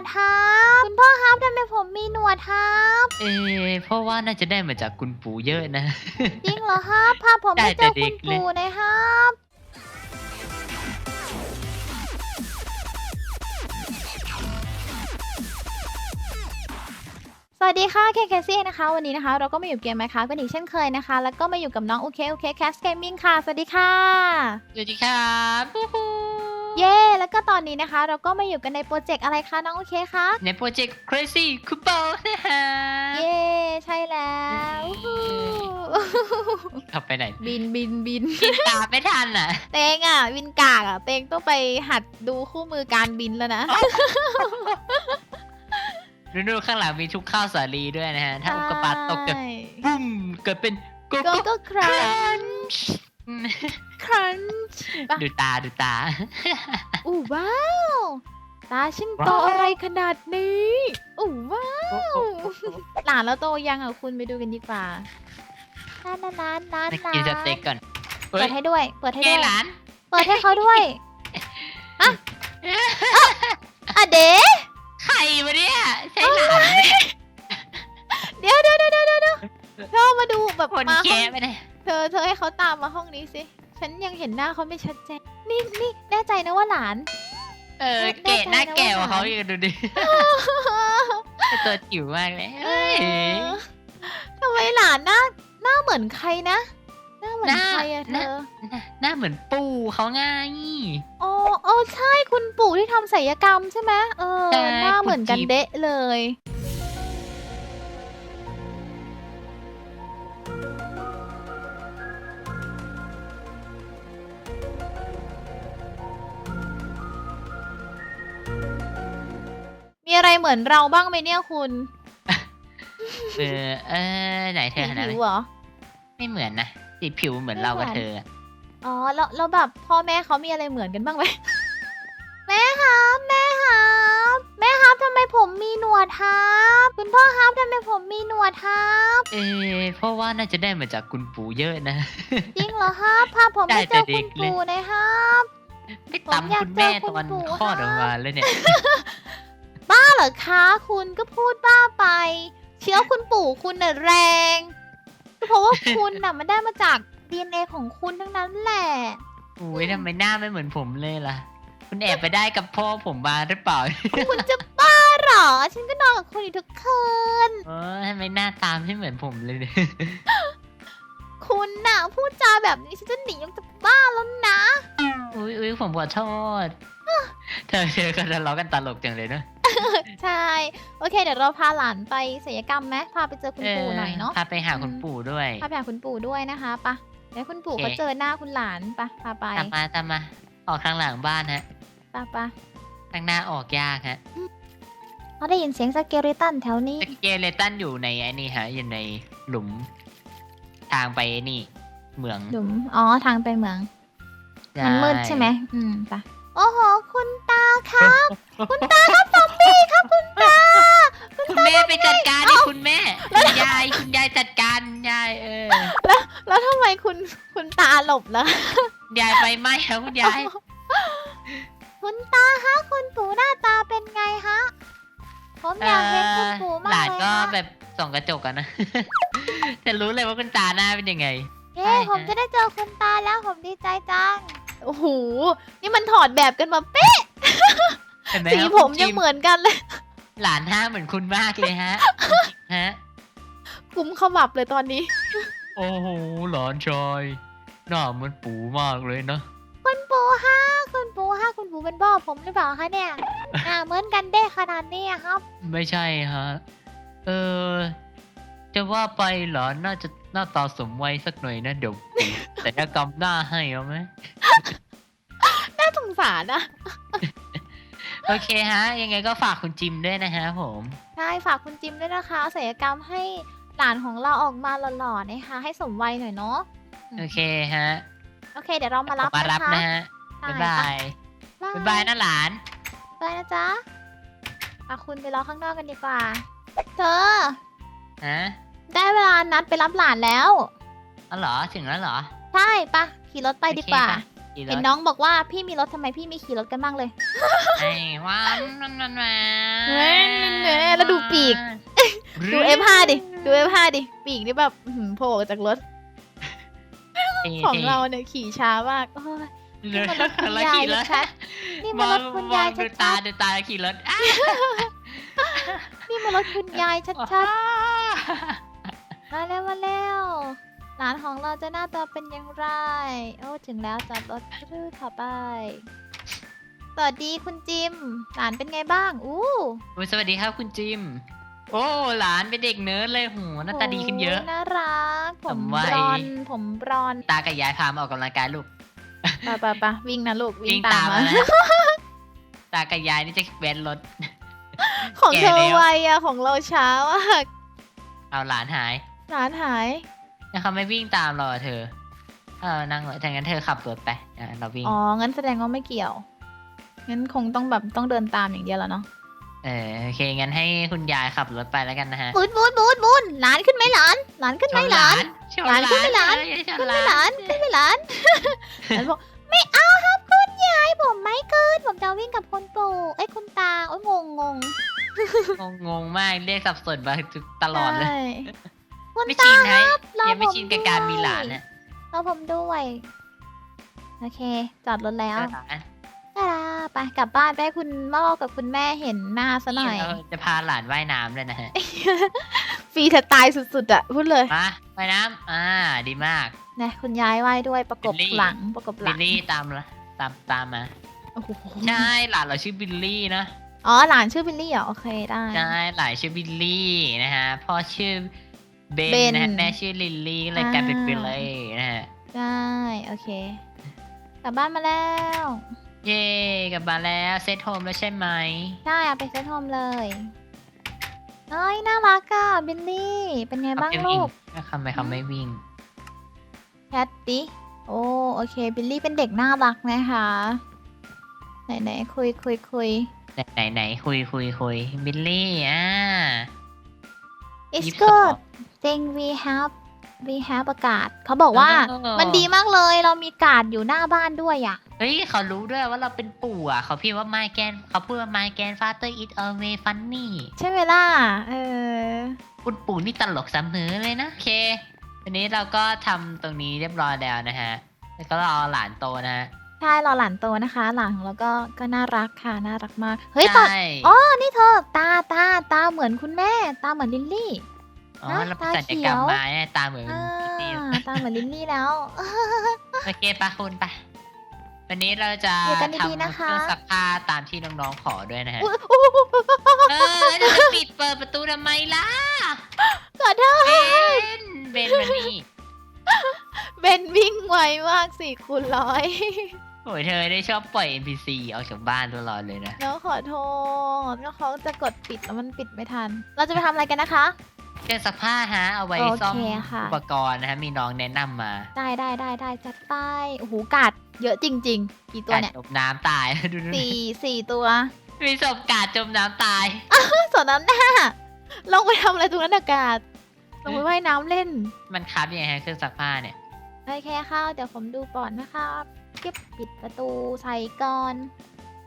ดครับคุณพ่อครับทำไมผมมีหนวดครับเออเพราะว่าน่าจะได้มาจากคุณปู่เยอะนะ จริงเหรอครับพาผมไปได้เจแต่อเด็คุกณเลยปู่หน่อยครับ สวัสดีค่ะเคเคซี่นะคะ วันนี้นะคะ เราก็มาอยู่เกมไหมคะกันอีกเช่นเคยนะคะ แล้วก็มาอยู่กับน้องโอเคโอเคแคสเกมมิ่งค่ะ สวัสดีค่ะ สวัสดีครับฮู้ฮู้ เย้แล้วก็ตอนนี้นะคะ เราก็มาอยู่กันในโปรเจกต์อะไรคะน้องโอเคคะในโปรเจกต์ Crazy Couple นะฮะเย้ใช่แล้วอู้หูขับไปไหน บินบินบินกินตามไม่ทันอะ เตงอะวินกากอะ เตงต้องไปหัดดูคู่มือการบินแล้วนะดูๆข้างหลังมีทุกข้าวสาลีด้วยนะฮะ ถ้าอุกกาบาตตกจะใช่ปุ้มเกิดเป็นโกก็โก้ก็ครัครันนช์ ครันช์ปะดูตาดูตา อู้ว้าว ตาฉันโตว้าว อะไรขนาดนี้อู้ว้าว หลานแล้วโตยังอะคุณไปดูกันดีกว่านานนานนานนานมากินสเต็กก่อนเฮ้เปิยดให้ด้วย เปิดให้แกด้วย หลานเปิดให้เขาด้วยอะอะเด๋ใครวะเนี่ยใช่หลานไหมเนี่ยเดี๋ยวเดี๋ยวเดี๋ยวเดี๋ยวเดี๋ยวเธอมาดูแบบคนมาห้แก่องไปเนี่ยเธอเธอให้เขาตามมาห้องนี้สิ ฉันยังเห็นหน้าเขาไม่ชัดเจน นี่นี่แน่ใจนะว่าหลาน เออแน่เกะหน้าใจนะแก่กว่าว่าเขาหลานอีกดูดิตัวจิ๋วมากเลยเอเฮ้ยอทำไมหลานหน้าหน้าเหมือนใครนะ หน้าเหมือนหน้าใครอะเธหน้าอหน้าหน้าเหมือนปู่เขาไงอ๋ออ๋อใช่คุณปู่ที่ทำศัลยกรรมใช่ไหมเออใช่หน้าเหมือนกันปู่จิ๊บเดะเลย อะไรเหมือนเราบ้างไหมเนี่ยคุณเออเออไหนเธสีอหันหน้าผิไปวเหรอ ไม่เหมือนนะสีผิวเหมือนเรากับเธออะอ๋อแล้วแล้วแบบพ่อแม่เขามีอะไรเหมือนกันบ้างไหม แม่ครับแม่ครับแม่ครับทำไมผมมีหนวดครับคุณพ่อครับทำไมผมมีหนวดครับเออเพราะว่าน่าจะได้มาจากคุณปู่เยอะนะ จริงเหรอครับพาผมไปได้เจแต่อเด็คุกณเลย ปู่หน่อยครับ ไม่ผมอยากตำคุณแม่เจอคุตณอนปู่ คลอดครัอบอกมาแล้วเนี่ย บ้าเหรอคะ คุณก็พูดบ้าไป เชื้อคุณปู่คุณน่ะแรงก็เพราะว่าคุณน่ะมันได้มาจาก DNA ของคุณทั้งนั้นแหละอุ้ยทำไมหน้าไม่เหมือนผมเลยล่ะ คุณแอบไปได้กับพ่อผมมาหรือเปล่าคุณจะบ้าเหรอ ฉันก็นอนกับคุณอยู่ทุกคืน เออทำไมหน้าตามไม่เหมือนผมเลยเนี่ยคุณน่ะพูดจาแบบนี้ฉันจะหนีออกจากบ้านแล้วนะ อุ้ยอุ้ยผมขอโทษ เธอเธอก็ทะเลาะกันตลกจังเลยเนอะ ใช่ โอเค เดี๋ยวเราพาหลานไปศัลยกรรมไหมพาไปเจอคุณปู่หน่อยเนาะพาไปหาคุณอืมปู่ด้วยพาไปหาคุณปู่ด้วยนะคะปะเดี๋ยวคุณปู่โอเคเขาเจอหน้าคุณหลานปะพาไปตามมาตามมาออกทางหลังบ้านฮะปะปะทางหน้าออกยากฮะเขาได้ยินเสียงสเกเลตันแถวนี้สเกเลตันอยู่ในไอ้นี่ฮะอยู่ในหลุม ทางไปนี่ เหมืองหลุมอ๋อทางไปเมืองใช่มันมืดใช่ไหมอืมปะ โอ้โห คุณตาครับ คุณตาครับซอมบี้ครับคุณตา คุณแม่ไปจัดการดิคุณแม่คุณยายคุณยายจัดการคุณยายเออแล้วทำไมคุณคุณตาหลบล่ะ คุณยายไปไหมครับคุณยาย คุณตาฮะคุณปู่หน้าตาเป็นไงฮะ ผมอยากเห็นคุณปู่มาหกลานเลยก็ฮะแบบส่องกระจกกันนะแต่รู้เลยว่าคุณตาหน้าเป็นยังไง เย้ผมจะได้เจอคุณตาแล้วผมดีใจจัง โอ้โห นี่มันถอดแบบกันมาเป๊ะ เห็นไหมสีครับผมคุณยังจิเหมือนกันเลยหลานหน้าเหมือนคุณมากเลยฮะฮะ กุมขมับเลยตอนนี้ โอ้โห หลานชายหน้าเหมือนปู่มากเลยนะ คุณปู่ฮะคุณปู่ฮะคุณปู่เป็นพ่อผมหรือเปล่าคะเนี่ย อ่าเหมือนกันได้ขนาดนี้อะครับ ไม่ใช่ฮะ เออ จะว่าไปหลานน่าจะหน้าตาสมวัยสักหน่อยนะ เดี๋ยวปู่แต่กรรมหน้าให้เอาไหม น่าสงสารนะโอเคฮะ ยังไงก็ฝากคุณจิมด้วยนะฮะผม ใช่ฝากคุณจิมด้วยนะคะศัลยกรรมให้หลานของเราออกมาหล่อๆนะคะ ให้สมวัยหน่อยเนาะ โอเคฮะ โอเค เดี๋ยวเรามารับมารับนะคะนะฮะใช่บ๊ายบายบ๊าบ๊ายบายนะหลานบายนะจ๊ะปะคุณไปรอข้างนอกกันดีกว่า เธอ ฮะได้เวลานัดไปรับหลานแล้ว อ๋อเหรอถึงแล้วเหรอใช่ปะขี่รถไปดีกว่าโอเคค่ะขี่รเห็นถน้องบอกว่าพี่มีรถทำไมพี่ไม่ขี่รถกันบ้างเลยไอ้วันมันมันมาเว้ยแหน่แล้วดูปีก ดู F5 ดิ ดู F5 ดิ ปีกนี่แบบอื้อหือโผล่ออกจากรถ ของเราเนี่ยขี่ช้ามากโอ้ยเรือนี่มันรถคุณแล้วยายขี่รถชัดนี่มันรถคุณยายมองดูชัตาดดูตาขี่รถอะๆ นี่มันรถคุณยายชัดๆ มาแล้วมาแล้วหลานของเราจะหน้าตาเป็นอย่างไร โอ้ ถึงแล้วจอดรถรื้อขับไปสวัสดีคุณจิม หลานเป็นไงบ้าง อู้โอ้ยสวัสดีครับคุณจิม โอ้หลานเป็นเด็กเนิร์ดเลยโหหน้าตาดีขึ้นเยอะ โน่ารัก ผมสมวัยบรอนซ์ผมบรอนซ์ตากับยายพามาออกกำลังกายลูกไปไปไปวิ่งนะลูกวิ่วิ่งงตาตามมมามานะตากับยายนี่จะแว้นรถ ของเธอแก่แล้วไวอะของเราช้ามากเอาหลานหายหลานหายแล้วเขาไม่วิ่งตามเราอะเธอเออนั่งรถถ้างั้นเธอขับรถไปอะเราวิ่งอ๋องั้นแสดงว่าไม่เกี่ยว งั้นคงต้องแบบต้องเดินตามอย่างเดียวแล้วเนาะเออโอเคงั้นให้คุณยายขับรถไปแล้วกันนะฮะบูนบูนบูนบูนหลานขึ้นไหมหลานหลานขึ้นไหมหลานชหลานขึ้นไหมหลานเออชขึ้นไหมหลานขึ้นไหมหลานหลานบอก งงงงมากเรียกสับสนมาตลอดเลย ใช่คุณไม่ตาชินนะรอยังไม่ผมชินกับการมีหลานด้วยเนี่ยรอผมด้วย โอเค จอดรถแล้วหลานได้ละไปกลับบ้านไปให้คุณพ่อกับคุณแม่เห็นหน้าซะหน่อย เราจะพาหลานว่ายน้ำเลยนะฮะฟรีสไตล์สุดๆอะพูดเลย มาว่ายน้ำอ่าดีมาก นะ คุณยายไหว้ด้วยประกบบิลลี่ หลังประกบหบิลัลงลี่ตามละตามตามมาโอ้โหใช่หลานเราชื่อบิลลี่นะ อ๋อหลานชื่อบิลลี่เหรอโอเคได้ใช่หลานชื่อบิลลี่นะฮะพ่อชื่อเบนเบนนะฮะแม่ชื่อลิลลี่ก็เลยกลายเป็นอ่าบิลลี่นะฮะได้โอเค กลับบ้านมาแล้ว เย่กลับมาแล้วเซตโฮมแล้วใช่ไหมใช่เอาไปเซตโฮมเลยเอ้ยน่ารักอะบิลลี่ เป็นไงบ้างเขาไม่ลูวิ่งกแล้วทำไมเขาไม่วิ่งแคทดิโอ้โอเคบิลลี่เป็นเด็กน่ารักนะคะ ไหนไหนคุยคุยคุย ไหนไหนไหนคุยคุยคุยบิลลี่อ่า it's ยี่สิบสอง good thing we have we have อากาศเขาบอกว่าเออ มันดีมากเลยเรามีการ์ดอยู่หน้าบ้านด้วยอะเฮ้ยเขารู้ด้วยว่าเราเป็นปู่อะเขาพิมพ์ว่า my grand เขาพูดว่า my grandfather is always funny ใช่ไหมล่ะเออคุณปู่นี่ตลกเสมอเลยนะ โอเควันนี้เราก็ทำตรงนี้เรียบร้อยแล้วนะฮะ แล้วก็รอหลานโตนะฮะ ใช่รอหลานโตนะคะ หลานของเราก็ก็น่ารักค่ะน่ารักมากเฮ้ยตอนใช่อ๋อนี่เธอตาตาตาเหมือนคุณแม่ ตาเหมือนลิลลี่ อ๋อฮะเราไปตาสัญเขีญยวกรรมมาเนี่ยตาเหมือนอ่าพี่ตาเหมือนลิลลี่แล้ว โอเคปะคุณปะวันนี้เราจะอยู่กันทำดีๆนะคะเครื่องซักผ้าตามที่น้องๆขอด้วยนะฮะอุ๊ยอุ๊ยอุ๊ยอุ๊ยอุ๊ยเออจะปิดเปิดประตูทำไมล่ะ ขอโทษเบน เบนมานี่เบนวิ่งไวมากสี่คูณร้อย โอ้ยเธอได้ชอบปล่อย NPC ออกจากบ้านตลอดเลยนะแล้วขอโทษก็เขาจะกดปิดแล้วมันปิดไม่ทัน เราจะไปทำอะไรกันนะคะ เครื่องซักผ้าฮะ เอาไว้โอเคซ่อมค่ะ อุปกรณ์นะฮะ มีน้องแนะนำมาได้ได้ได้ได้จัดไปโอ้โหกาดเยอะจริง ๆ กี่ตัวเนี่ยการจมน้ำตาย ดูดูสี่สี่ตัว มีศพกาดจมน้ำตาย ส่วนน้ำหน้าลงไปทำอะไรตรงนั้นอากาศลงไปว่ายน้ำเล่นมันคับยังไงฮะเครื่องซักผ้าเนี่ย โอเคค่ะเดี๋ยวผมดูก่อนนะครับ เก็บปิดประตูใส่ก่อน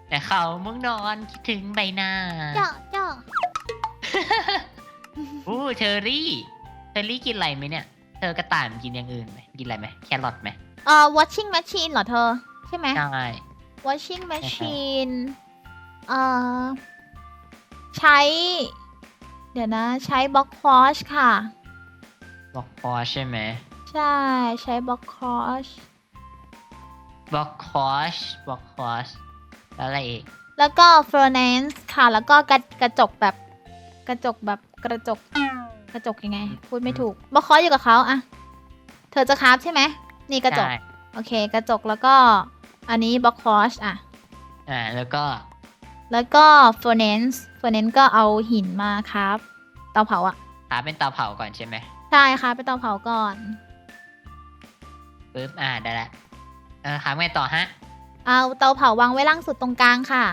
แต่เขามึงนอนคิดถึงใบหน้าเจาะเจาะอู้เชอรี่เชอรี่กินอะไรไหมเนี่ย เธอกระต่ายมันกินอย่างอื่นไหมกินอะไรไหมแครอทไหมเอ่อ washing machine เหรอเธอ ใช่ไหม ใช่ washing machine เอ่อ ใช้ เดี๋ยวนะ ใช้ box wash ค่ะ บอกคอใช่ไหม ใช่ ใช้ box wash บอกคอชบอกคอชแล้วอะไรอีก แล้วก็ furnace ค่ะ แล้วก็กระกระจกแบบกระจกแบบกระจก กระจกยังไง พูดไม่ถูกบอคออยู่กับเขาอะเธอจะคราฟใช่ไหมนี่กระจก ใช่โอเค กระจกแล้วก็ อันนี้บล็อกคอชอะอ่าแล้วก็แล้วก็ furnace furnace ก็เอาหินมาครับเตาเผาอะหาเป็นเตาเผาก่อนใช่ไหมใช่ค่ะเป็นเตาเผาก่อน ปึ๊บอ่าได้ละ เออหาไงต่อฮะ เอาเตาเผาวางไว้ล่างสุดตรงกลางค่ะ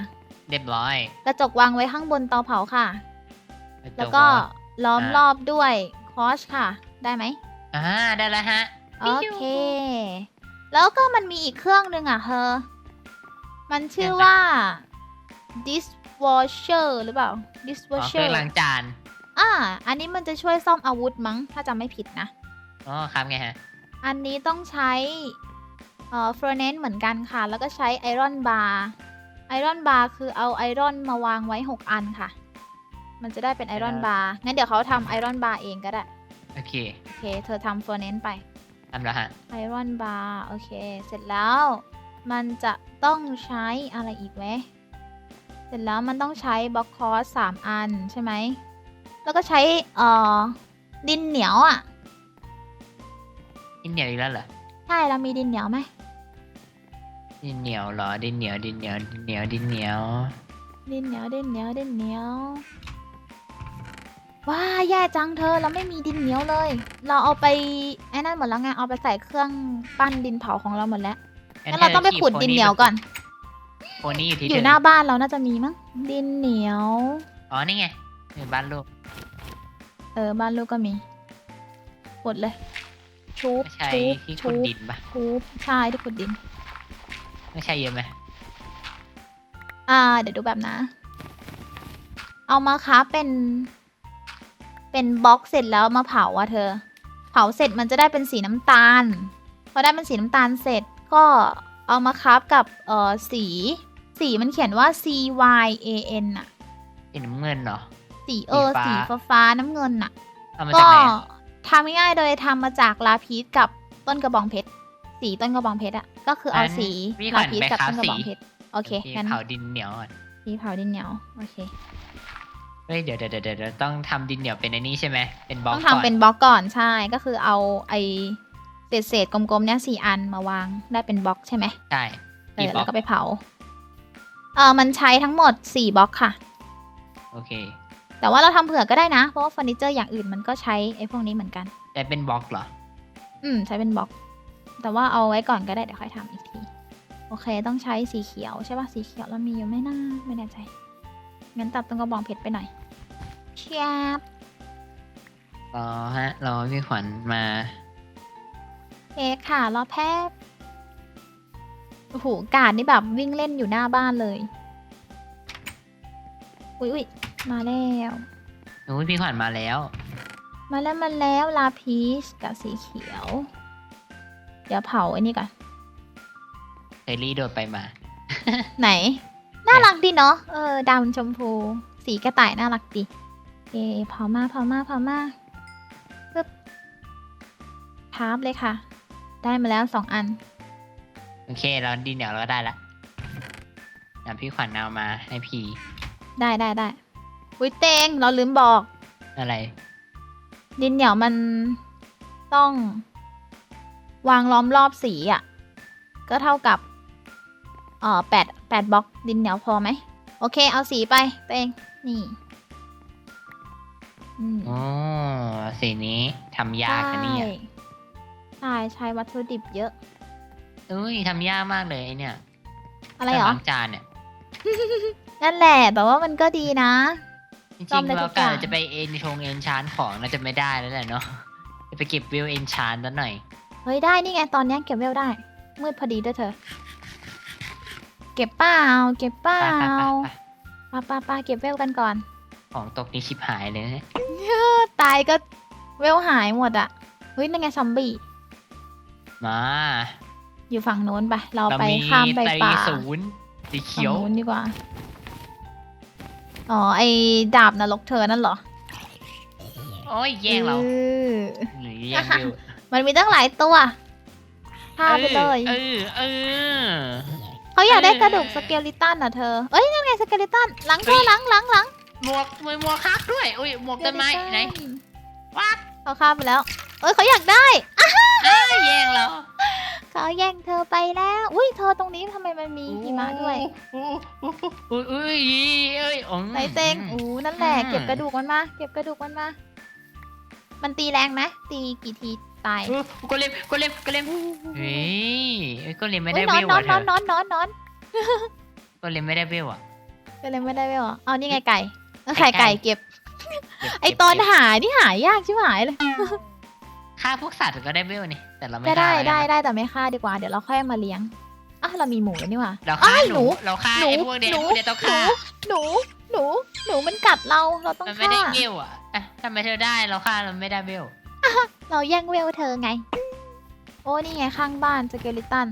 เรียบร้อยกระจกวางไว้ข้างบนเตาเผาค่ะจบแล้วก็ร้อยล้อมอ่ารอบด้วยคอชค่ะ ได้ไหมอ่าได้แล้วฮะ โอเค แล้วก็มันมีอีกเครื่องหนึ่งอะเธอ มันชื่อว่า dishwasher หรือเปล่าอ๋อเค dishwasher รื่องล้างจานอ่า อันนี้มันจะช่วยซ่อมอาวุธมั้ง ถ้าจำไม่ผิดนะ อ๋อครับไงฮะ อันนี้ต้องใช้ เอ่อ furnace เหมือนกันค่ะ แล้วก็ใช้ไอรอนบาร์ไอรอนบาร์คือเอาไอรอนมาวางไว้ 6 อันค่ะ มันจะได้เป็นไอรอนบาร์งั้นเดี๋ยวเขาทำไอรอนบาร์เองก็ได้ โอเคโอเค เธอทำ furnace ไปทำแล้วฮะไอรอนบาร์โอเค เสร็จแล้ว มันจะต้องใช้อะไรอีกไหมเสร็จแล้วมันต้องใช้บล็อกคอสสามอันใช่ไหม แล้วก็ใช้เอ่อดินเหนียวอะดินเหนียวอีกแล้วเหรอ ใช่เรามีดินเหนียวไหม ดินเหนียวเหรอดินเหนียวดินเหนียวดินเหนียวดินเหนียวดินเหนียวดินเหนียวดินเหนียวว้าแย่จังเธอเราไม่มีดินเหนียวเลย เราเอาไปไอ้นั่นหมดแล้วไงเอาไปใส่เครื่องปั้นดินเผาของเราหมดแล้วงั้นเราต้องไปขุดดินเหนียวก่อนโพนี่อยู่ที่อเดิยู่มหน้าบ้านเราน่าจะมีมั้งดินเหนียว อ๋อนี่ไงในบ้านลูก เออบ้านลูกก็มีกดเลยชุบไม่ใช่ชุบที่ชุขุดบดินปะชุบใช่ที่ขุดดิน ไม่ใช่เยอะไหมอ่า เดี๋ยวดูแบบนะ เอามาค้าเป็น เป็นบล็อกเสร็จแล้วมาเผาอะเธอ เผาเสร็จมันจะได้เป็นสีน้ำตาล พอได้เป็นสีน้ำตาลเสร็จก็เอามาคับกับเอ่อสี สีมันเขียนว่า C Y A N อะสีน้ำเงินเหรอ สีเออสีสีฟ้า ฟ้าฟ้าๆน้ำเงินอะเอามาก็จากไหนอะทำง่ายๆโดยทำมาจากลาพีสกับต้นกระบองเพชร สีต้นกระบองเพชรอะ ก็คือเอาสีพี่ขวัลาญพีสไปกับค้าต้นกระสีบองเพชรโอเคโอเคงั้นเผาดินเหนียวก่อนสีเผาดินเหนียวโอเคเฮ้ยเดี๋ยวเดี๋ยวเดี๋ยวเดี๋ยวต้องทำดินเหนียวเป็นอันนี้ใช่ไหมเป็นบล็อกต้องก่อนทำเป็นบล็อกก่อนใช่ก็คือเอาไอเศษเศษๆกลมๆเนี้ยสี่อันมาวางได้เป็นบล็อกใช่ไหมใช่เอกี่อบล็แล้อกวก็ไปเผาเออมันใช้ทั้งหมดสี่บล็อกค่ะ โอเค แต่ว่าเราทำเผื่อก็ได้นะ เพราะว่าเฟอร์นิเจอร์อย่างอื่นมันก็ใช้ไอ้พวกนี้เหมือนกัน แต่เป็นบล็อกเหรอ อืมใช้เป็นบล็อก แต่ว่าเอาไว้ก่อนก็ได้เดี๋ยวค่อยทำอีกที โอเคต้องใช้สีเขียวใช่ป่ะสีเขียวเรามีอยู่ไหม่น่าไม่แน่ใจงั้นตัดตรงกระบองเพชรไปหน่อยเชียบรอฮะรอพี่ขวัญมาเอค่ะรอแพบโอ้โหกาดนี่แบบวิ่งเล่นอยู่หน้าบ้านเลย อุ้ยอุ้ยมาแล้วหนูพี่ขวัญมาแล้ว มาแล้วมาแล้วลาพีชกับสีเขียว เดี๋ยวเผาไอ้นี่ก่อน เฮลี่โดดไปมา ไหน น่ารักดีเนาะเออดำชมพู สีกระต่ายน่ารักดีเอเผามาเผามาเผามาปึ๊บทาบเลยค่ะ ได้มาแล้วสองอัน โอเค เราดินเหนียวเราก็ได้ละเดี๋ยวพี่ขวัญเอามาให้พี่ได้ได้ได้อุ้ยเตงเราลืมบอก อะไร ดินเหนียวมันต้อง วางล้อมรอบสีอะ่ะ ก็เท่ากับเอ่อแปดแปดบล็อกดินเหนียวพอไหม โอเค เอาสีไปตัวเองนี่อืมโอ้สีนี้ทำยากนะเนี่ย ใช่ใช้วัตถุดิบเยอะอุ้ยทำยากมากเลยไอเนี่ยอะไรเหรอล้างจานเนี่ย นั่นแหละแต่ว่ามันก็ดีนะ จริซ่อมงได้ๆทุเรากกะอย่างจะไปเอ็นชงเอ็นชานของน่าจะไม่ได้แล้วแหละเนาะ จะไปเก็บวิวเอ็นชานซะหน่อย เฮ้ยได้นี่ไงตอนเนี้ยเก็บเวลได้ มืดพอดีด้วยเธอ เก็บเปล่าเก็บเปล่าไปไปไปไปป้าป้าป้าเก็บเวลกันก่อน ของตกนี่ชิบหายเลยนะเนี่ยตายก็เวลหายหมดอะเฮ้ยนั่นไงซอมบี้มา อยู่ฝั่งโน้นไปเราเราไปมีข้ามไปไตรป่าศูนย์สีฝั่เขีงยวโน้นดีกว่าอ๋อไอ้ดาบนรกเธอนั่นเหรอโอ้ยแย่งเราออหรือแย่งวิว มันมีตั้งหลายตัวฆ่าไปเลยเออเออเขาอยากได้เออกระดูกสเกลิตันอะเธอ เอ้ยนั่นไงสเกลิตันหลังเธเฮ้อยหลังหลังหลังหมวกหมวกหมวกคักด้วยอุ้ยหมวกต้นไม้ไหนวัดเขาฆ่าไปแล้ว เอ้ยเขาอยากได้อ้ายแย่งเราเขาแย่งเธอไปแล้ว อุ้ยเธอตรงนี้ทำไมมันมีหิมะด้วยอุ้ยอุ้ยเอ้ยอ๋อไหนเต็งอู้นั่นแหละอืมเก็บกระดูกมันมา เก็บกระดูกมันมา มันตีแรงไหมตีกี่ที ตายอู้ก็เล็มก็เล็มก็เล็มเฮ้ยเอ้ยก็เล็มไม่ได้เฮ้ยนอเวนลนออะนเธนออนนอนนอนนอนก็เล็มไม่ได้เวลอะก็เลยไม่ได้เวลอะเอานี่ไงไก่เออไก่ไข่ไก่ ไก่เก็บเก็บไอเก็บตอนเก็บหานี่หายากชิบหายเลยฆ่าพวกสัตว์ก็ได้เวลนี่แต่เราไม่ก็ได้ฆ่าได้แล้วกันได้แต่ไม่ฆ่าดีกว่าเดี๋ยวเราค่อยเอามาเลี้ยงอะเรามีหมูแล้วนี่หว่าเราอ้าฆ่ายหหนูนู เราฆ่าหนูไอ้พวกเนี้ยหนู พวกเนี้ยต้องหนูฆ่าหนู หนู หนูมันกัดเรา เราต้องมันไม่ฆ่าได้เวลอะอะทำไมเธอได้เราฆ่าเราไม่ได้เวล เราแย่งเวลเธอไง โอ้นี่ไงข้างบ้านสเกลิตัน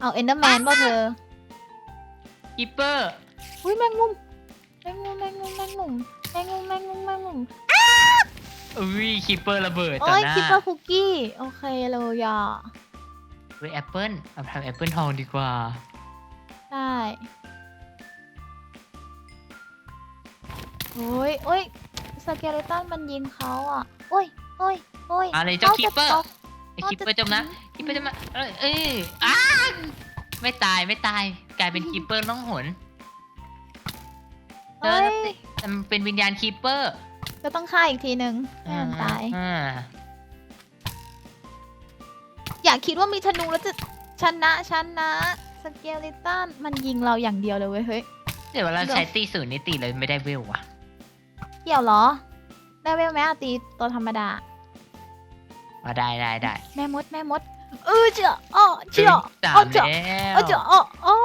เอาเอนเดอร์แมนป่ะเธอ กิปเปอร์ อุ้ยแมงมุม แมงมุมแมงมุมแมงมุมแมงมุมแมงมุมแมงมุมอุ้ยคิปเปอร์ระเบิดต่โอ้อยหน้าคิปเปอร์คุกกี้ โอเคเลยอะอุ้ยแอปเปิลเอาทำแอปเปิลทองดีกว่าใช่โอ้ยโอ้ยสเกลิตันมันยิงเขาอะโอ้ย โอ้ยโอ้ยอะไรเจ้าจะคิปเปอร์ตกไอคิปเปอร์จมนะคิปเปอร์จมนะเอ้ยเอ้ยอ้าไม่ตายไม่ตาย กลายเป็นคิปเปอร์ล่องหนเอเอ้อยแต่มันเป็นวิญญาณคิปเปอร์ก็ต้องฆ่าอีกทีหนึ่งให้มันตาย อ่าอย่าคิดว่ามีธนูแล้วจะชนะชนะสเกลิตันมันยิงเราอย่างเดียวเลยเว้ยเฮ้ย เดี๋ยวเวลาเดี๋ยวใช้ตีศูนย์นี่ตีเลยไม่ได้เวลว่ะ เกี่ยวเหรอ ได้เวลไหมอะตีตัวธรรมดามาได้ได้ได้แม่มดแม่มด เออเจ้าอ้อเจ้า สามอ้อเจ้าแล้วอ้อเจ้าอ้ออ้อ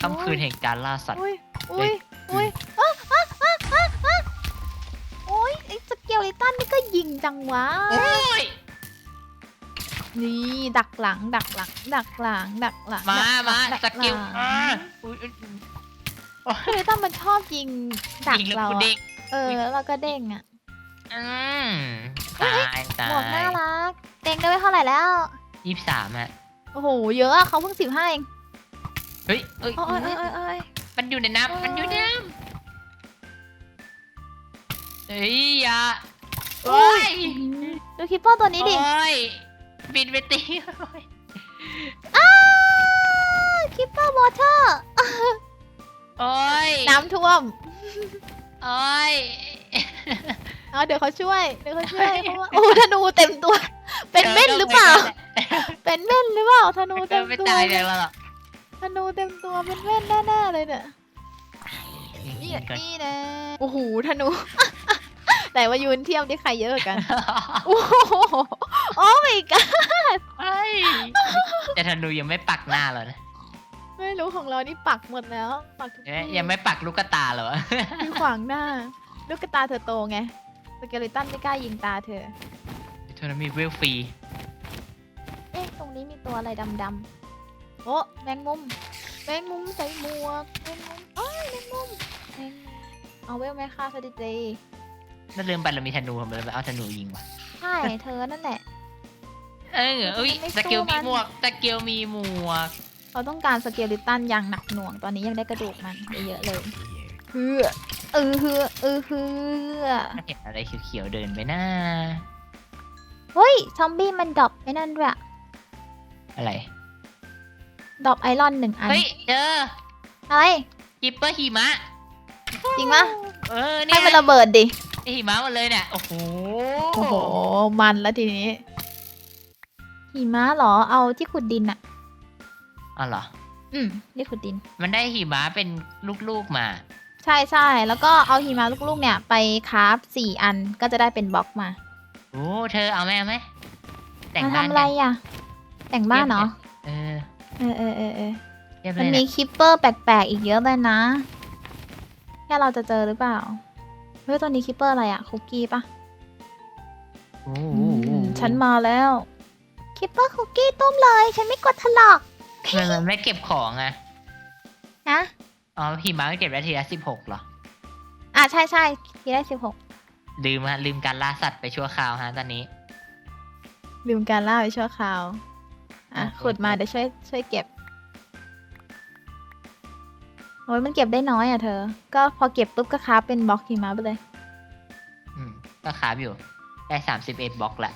ค่ำคืนแห่งการล่าสัตว์ อุ้ยอุ้ยอุ้ยอ้าอ้าอ้าอ้าอ้าโอ้ยไอ้สเกลิตันนี่ก็ยิงจังวะ โอ้ย นี่ดักหลังดักหลัง ดักหลังดักหลังมาดักหลัมางดัสกิลหลังอ่าอุ๊ยอุ๊ยอุ๊ยสเกลิตันมันชอบยิงดักยิงแล้วเรากูอะ เด้ง เออแล้วเราก็เด้งอะอืมตายตาหมวกน่ายรัก เด้งได้ไปเท่าไหร่แล้ว ยี่สิบสามอะโอ้โห เยอะอะเขาเพิ่งสิบห้าเองเฮ้ยเอ้ยโอ้ยโอ้ยโอ้ยโอ้ย มันอยู่ในน้ำมันอยู่ในน้ำเฮ้ยอย่าโอ้ยดูคิปเปอร์ตัวนี้ดิโอ้ยบินไปตีโอ้ยอ้าคิปเปอร์วอเตอร์ โอ้ยน้ำท่วม โอ้ยเอาเดี๋ยวเขาช่วยเดี๋ยวเขาช่วยเพราะว่าโอ้ธนูเต็มตัว เป็นเม่นหรือเปล่า เป็นเม่นหรือเปล่าธนูเอเต็อมไม่ตัวตายเลยหรอกธนูเต็มตัวเป็นเม่นแน่ๆเลยเนี่ยนี่นี่นะโอ้โหธนูแต่ว่ายืนเทียบที่ใครเยอะกว่ากันโอ้โหโอ้ my god เฮ้ยแต่ธนูยังไม่ปักหน้าเรานะ ไม่รู้ของเรานี่ปักหมดแล้ว ปักทุกเอ๊ะที่ยังไม่ปักลูกกระตาเหรอวะคือขวางหน้า ลูกกระตาเธอโตไงสเกลิตันไม่กล้ายิงตาเธอเธอมีเวลฟรี เอ๊ะ ตรงนี้มีตัวอะไรดำๆโอ้แมงมุม แมงมุมใส่หมวก แมงมุมเอ้ยแมงมุมแมงมุมเอาเวลไหมค่าสถิติน่าลืมไปเรามีธนูเราไปเอาธนูยิงว่ะ ใช่ เธอนั่นแหละ เออเอ้ยไม่สกิลสู้มัมีนหมวกสกิลมีหมวก เราต้องการสเกลิตันอย่างหนักหน่วง ตอนนี้ยังได้กระดูกมันเยอะๆเลยเฮือเออเฮือเออเฮือเห็นอะไรเขียวๆเดินไปหน้าเฮ้ย ซอมบี้มันดรอปไอ้นั่นด้วยอะไรดรอปไอรอนหนึ่งอัน เฮ้ยเจออะไรกิปเปอร์หิมะ จริงปะเออเนี่ให้ยมันระเบิดดิไอ้หิมะหมดเลยเนี่ย โอ้โห โอ้โห มันแล้วทีนี้ หิมะเหรอ เอาที่ขุดดินอะ อ๋อเหรอ อืมที่ขุดดิน มันได้หิมะเป็นลูกๆมา ใช่ใช่แล้วก็เอาหิมะลูกๆเนี่ย ไปคราฟสี่อันก็จะได้เป็นบล็อกมาโอ้เธอเอาไหมเอาไหมแต่งมาบ้านทำอะไรกันอะ แต่งบ้านเหรอเออเออเออเออเออเรียบเลมันยมีนะคิปเปอร์แปลกๆอีกเยอะเลยนะ แค่เราจะเจอหรือเปล่าเฮ้ยตัวนี้คิปเปอร์อะไรอะคุกกี้ปะโอ้อืโหมฉันมาแล้วคิปเปอร์คุกกี้ต้มเลย ฉันไม่กดถลอก มันมันไม่เก็บของอะนะอ๋อหิมะก็เก็บได้ทีละสิบหกเหรอ อะใช่ใช่ทีได้สิบหกลืมฮะลืมการล่าสัตว์ไปชั่วคราวฮะตอนนี้ ลืมการล่าไปชั่วคราว อะโอเคขุดมาเดี๋ยวช่วยช่วยเก็บ โอ้ยมันเก็บได้น้อยอะเธอ ก็พอเก็บปุ๊บก็คราฟเป็นบล็อกหิมะไปเลย อืม ก็คาบอยู่ ได้สามสิบเอ็ดบล็อกแหละ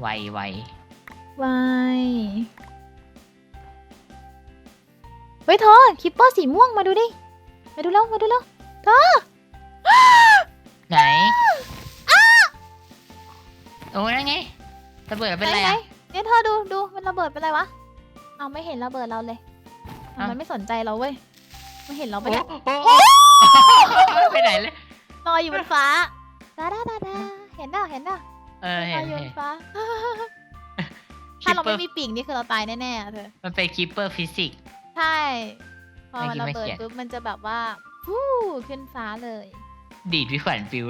ไวไววายเฮ้ยเธอคิปเปอร์สีม่วงมาดูดิ มาดูแล้วมาดูแล้วไหนโอ้นั่นไงระเบิดเป็นไรไหนอะๆเนี่ยเธอดูดูมันระเบิดเป็นไรวะ เอาไม่เห็นระเบิดเราเลยเอาเอ้ามัมันไม่สนใจเราเว้ยไม่เห็นเราไปโอ้แล้วโหไปไหนเลยลอยอยู่บนฟ้าดาดาดาดาเห็นห็นน่ะเห็นน่ะเออเห็นโยนเห็นฟ้าคิ ถ้าปเราเปอไม่ร์มีปีกนี่คือเราตายแน่ๆอะเธอ มันเป็นคิปเปอร์ฟิสิกส์ใช่ พอมันเมื่ระอกี้เบิดไม่เขียนปุ๊บมันจะแบบว่าฟู่ขึ้นฟ้าเลย ดีดพี่ขวัญฟิว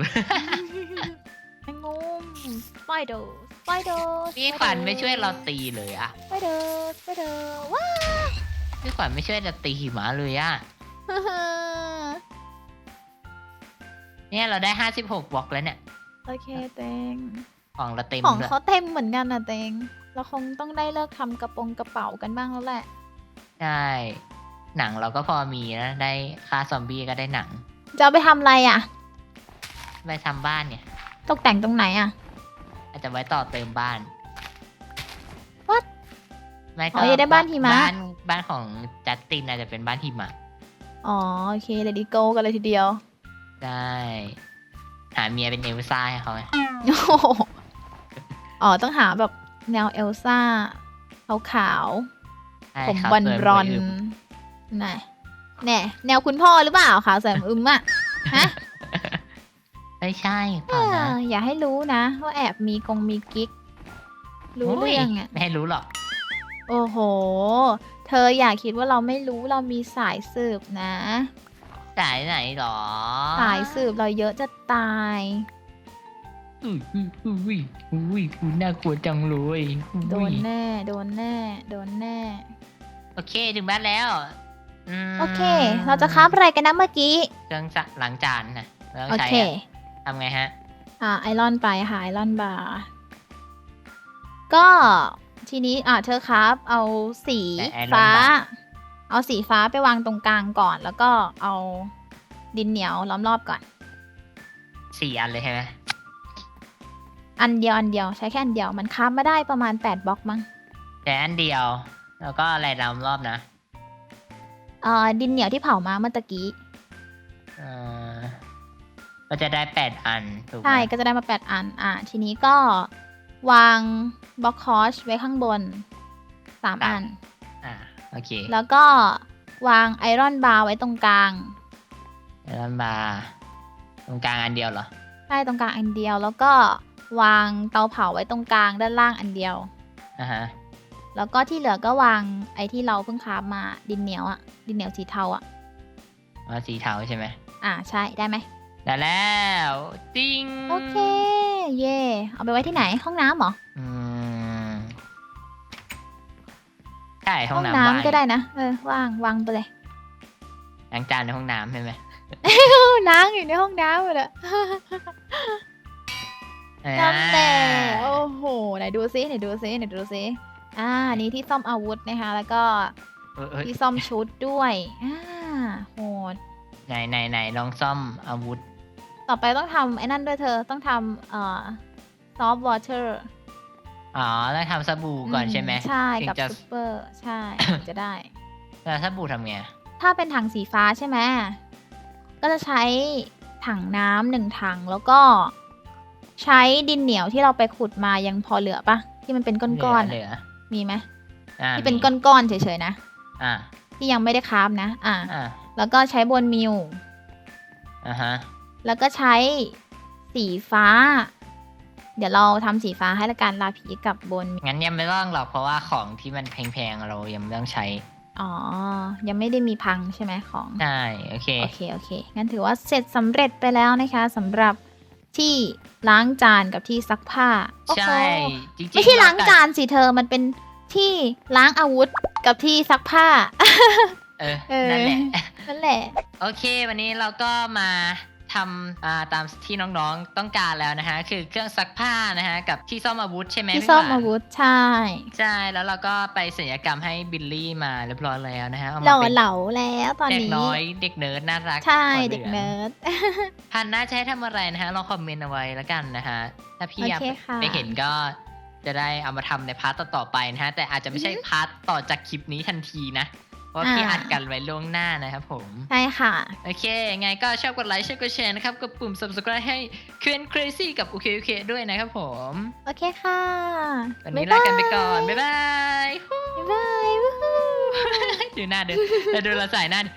แมงมุมสไปเดอร์สไปเดอร์พี่ขวัญไม่ช่วยเราตีเลยอะสไปเดอร์สไปเดอร์ว้าพี่ขวัญไม่ช่วยเราตีหิมะเลยอะเนี่ยเราได้ห้าสิบหกบล็อกแล้วเนี่ย โอเคเตงของเราเต็มของแล้วเขาเต็มเหมือนกันนะเตง เราคงต้องได้เลิกทำกระโปรงกระเป๋ากันบ้างแล้วแหละ ใช่ หนังเราก็พอมีนะได้ค่าซอมบี้ก็ได้หนัง จะเอาไปทำอะไรอะ ไปทำบ้านเนี่ย ตกแต่งตรงไหนอะ อาจจะไว้ต่อเติมบ้าน What? ไม่อ๋ออยากได้บ้านหิมะ บ้านบ้านของจัสตินอาจจะเป็นบ้านหิมะอ๋อโอเคเลดี้โกกันเลยทีเดียวได้ หาเมียเป็นเอลซ่าให้เขาไงโอ้โหอ๋อต้องหาแบบ แนวเอลซ่าขาวใช่ๆผมขาวบอลสวยรอนมืมน่ะแน่แนวคุณพ่อหรือเปล่าขาวแสมอึมอะฮะ ไม่ใช่เปเอล่านะออย่าให้รู้นะ ว่าแอบมีกงมีกิ๊ก รู้เรื่องอะ ไม่ให้รู้หรอก โอ้โห เธออย่าคิดว่าเราไม่รู้เรามีสายสืบนะ สายไหนหรอสายสืบเราเยอะจะตาย อุ้ยอุ้ยอุ้ยอุ้ยอุ้ยน่ากลัวจังเลยอุ้ยโดนแน่ โดนแน่ โดนแน่ โอเคถึงบ้านแล้วมโอเค เราจะค้าอะไรกันนะเมื่อกี้ เครื่องจะล้างจานนะเราต้องโอใช้เค อะทำไงฮะ อ่าไอรอนไปค่ะไอรอนบาร์ก็ทีนี้อ่าเธอครับ เอาสีแต่ Iron ฟ้า Bar เอาสีฟ้าไปวางตรงกลางก่อน แล้วก็เอาดินเหนียวล้อมรอบก่อน สี่อันเลยใช่ไหม อันเดียวอันเดียวใช้แค่อันเดียวมันค้ามาได้ประมาณ8บล็อกมั้งแต่อันเดียว แล้วก็อะไรรำรอบนะเอ่อดินเหนียวที่เผามาเมื่อตะกี้เออก็จะได้แปดอันถูกไหมใช่ก็จะได้มา 8 อันอ่าทีนี้ก็วางบล็อกคอชไว้ข้างบน 3 อัน อ่าโอเคแล้วก็วางไอรอนบาร์ไว้ตรงกลาง แล้วมาตรงกลางอันเดียวเหรอ ใช่ตรงกลางอันเดียวแล้วก็ วางเตาเผาไว้ตรงกลางด้านล่างอันเดียว อ่าฮะ แล้วก็ที่เหลือก็วางไอที่เราเพิ่งคราฟมาดินเหนียวอะดินเหนียวสีเทาอะเอาสีเทาใช่ไหมอ่าใช่ได้ไหมได้แล้วติงโอเค เย่เอาไปไว้ที่ไหนห้องน้ำเหรออืมใช่ห้ห้อองงน้ำน้ำว่างก็ได้นะเออว่างวางไปเลยล้างจานในห้องน้ำใช่ไหม ล้างอยู่ในห้องน้ำหมด อะจำแต่โอ้โหไหนดูซิไหนดูซิไหนดูซิอ่าอันนี้ที่ซ่อมอาวุธนะคะ แล้วก็เออเออที่ซ่อมชุดด้วยอ่าโหดไหนไหนไหนลองซ่อมอาวุธ ต่อไปต้องทำไอ้นั่นด้วยเธอต้องทำเอ่อซอฟต์วอเตอร์อ๋อต้องทำสบู่ก่อนใช่ไหมใช่ถึงกับจะซูเปอร์ใช่ถึงจะได้ แล้วสบู่ทำไงถ้าเป็นถังสีฟ้าใช่ไหมก็จะใช้ถังน้ำหนึ่งถังแล้วก็ ใช้ดินเหนียวที่เราไปขุดมายังพอเหลือปะที่มันเป็นก้อนๆเหลือะอมีไหมอ่าที่เป็นมีก้อนๆเฉยๆนะ อ่าที่ยังไม่ได้คราฟนะ อ่า อ่าแล้วก็ใช้บนมิว อ่าฮะแล้วก็ใช้สีฟ้า เดี๋ยวเราทำสีฟ้าให้ละกันลาพีกับบน งั้นยังไม่ต้องหรอกเพราะว่าของที่มันแพงๆเรายังไม่ต้องใช้อ๋อ ยังไม่ได้มีพังใช่ไหมของ ใช่โอเค โอเค โอเค งั้นถือว่าเสร็จสำเร็จไปแล้วนะคะสำหรับ ที่ล้างจานกับที่ซักผ้าโอ้โหใช่จริงๆไม่ใช่ล้างเรตัดจานสิเธอมันเป็นที่ล้างอาวุธกับที่ซักผ้า เออเออนั่นแหละ นั่นแหละ โอเค วันนี้เราก็มา ทำอ่าตามที่น้องๆต้องการแล้วนะฮะคือเครื่องซักผ้านะฮะกับที่ซ่อมอาวุธใช่ไหมที่พี่ซ่อมหวานอาวุธใช่ ใช่แล้วเราก็ไปศัลยกรรมให้บิลลี่มาเรียบร้อยแล้วนะฮะเอาหล่มาอเป็นเหลาแล้วตอนเด็กนี้น้อยเด็กเนิร์ดน่ารักใช่หัวหลืเด็กองเนิร์ดพันน่าจะให้ทำอะไรนะฮะลองคอมเมนต์เอาไว้แล้วกันนะฮะถ้าพี่อยากโอเคค่ะไปเห็นก็จะได้เอามาทำในพาร์ตต่อๆไปนะฮะแต่อาจจะไม่ใช่อือฮึพาร์ตต่อจากคลิปนี้ทันทีนะเพ ราะว่าพี่อ่าอัดกันไว้ล่วงหน้านะครับผมใช่ค่ะ โอเคไงก็ชอบกดไลค์ชอบกดแชร์นะครับ กดปุ่ม subscribe ให้เคน crazy กับ OK OK ด้วยนะครับผม โอเคค่ะวันนี้ลากันไปก่อน บ๊ายบายบ๊ายบายวู้ฮู้ดูหน้าเดินแล้วดูเราใส่หน้าดิ